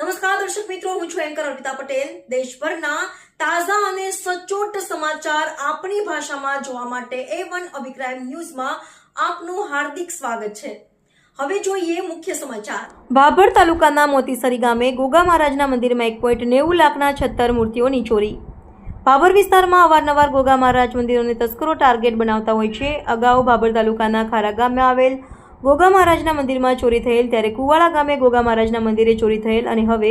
નમસ્કાર, દર્શક મિત્રો, હું છું એન્કર અર્પિતા પટેલ. દેશભરના તાજા અને સચોટ સમાચાર આપણી ભાષામાં જોવા માટે એ વન અભિપ્રાય ન્યૂઝમાં આપનું હાર્દિક સ્વાગત છે. હવે જોઈએ મુખ્ય સમાચાર. બાબર તાલુકાના મોતીસરી ગામે ગોગા મહારાજના મંદિરમાં એક પોઈન્ટ નેવું લાખના છત્તર મૂર્તિઓની ચોરી બાબર વિસ્તારમાં અવારનવાર ગોગા મહારાજ મંદિરોને તસ્કરો ટાર્ગેટ બનાવતા હોય છે. અગાઉ બાબર તાલુકાના ખારા ગામે આવેલ ગોગા મહારાજના મંદિરમાં ચોરી થયેલ ત્યારે કુવાળા ગામે ગોગા મહારાજના મંદિરે ચોરી થયેલ અને હવે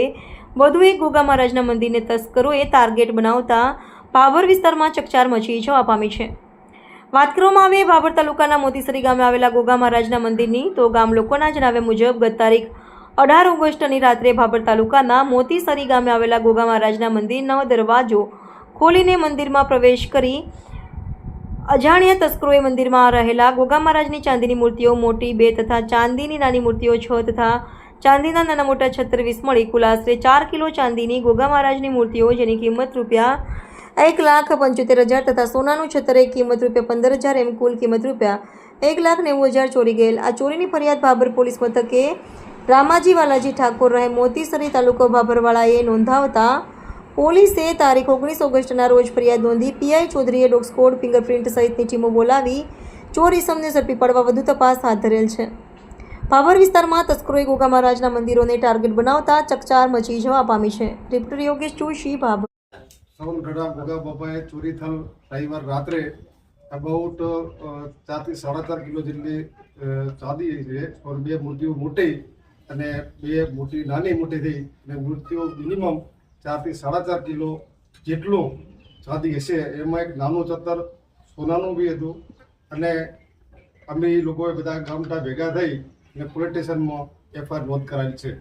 વધુ એક ગોગા મહારાજના મંદિરને તસ્કરોએ ટાર્ગેટ બનાવતા પાવર વિસ્તારમાં ચકચાર મચી જવા પામી છે. વાત કરવામાં આવે બાબર તાલુકાના મોતીસરી ગામે આવેલા ગોગા મહારાજના મંદિરની, તો ગામ લોકોના જણાવ્યા મુજબ ગત તારીખ અઢાર ઓગસ્ટની રાત્રે ભાભર તાલુકાના મોતીસરી ગામે આવેલા ગોગા મહારાજના મંદિરનો દરવાજો ખોલીને મંદિરમાં પ્રવેશ કરી અજાણ્યા તસ્કરોએ મંદિરમાં રહેલા ગોગા મહારાજની ચાંદીની મૂર્તિઓ, મોટી બે તથા ચાંદીની નાની મૂર્તિઓ, છ તથા ચાંદીના નાના મોટા છત્રીસ મળી. કુલ આશરે ચાર કિલો ચાંદીની ગોગા મહારાજની મૂર્તિઓ, જેની કિંમત રૂપિયા એક લાખ પંચોતેર હજાર તથા સોનાનું છત્ર કિંમત રૂપિયા પંદર હજાર એમ કુલ કિંમત રૂપિયા એક લાખ નેવું હજાર ચોરી ગયેલ. આ ચોરીની ફરિયાદ ભાભર પોલીસ મથકે રામાજી વાલાજી ઠાકોર રહે મોતીસરી તાલુકો ભાભરવાળાએ નોંધાવતા પોલીસે તારીખ ઓગણીસ ઓગસ્ટના રોજ ફરિયાદ નોંધી પીઆઈ ચૌધરીએ ડોગ ફિંગરપ્રિન્ટ સહિતની ટીમો બોલાવી ચોર ઇસમને ઝડપી પડવા વધુ તપાસ હાથ ધરેલ છે. ભાભર વિસ્તારમાં તસ્કરોએ ગોગા મંદિરોને ટાર્ગેટ બનાવતા ચકચાર મચી જવા પામી છે. રિપોર્ટર યોગેશ જોશી ભાભર સવનગઢા ગોગા બાપાએ ચોરી થયેલ રવિવાર રાત્રે અબાઉટ ચારથી સાડા ચાર કિલો જેટલી ચાંદી છે બે મૂર્તિઓ મોટી અને બે મોટી, નાની મોટી થઈ અને મૂર્તિઓ મિનિમમ ચારથી સાડા ચાર કિલો જેટલું ચાંદી હશે. એમાં એક નાનું ચતર સોનાનું બી હતું. અને અમે લોકોએ બધા ગામટા ભેગા થઈ અને પોલીસ સ્ટેશનમાં એફઆઈઆર નોંધ કરાવી છે.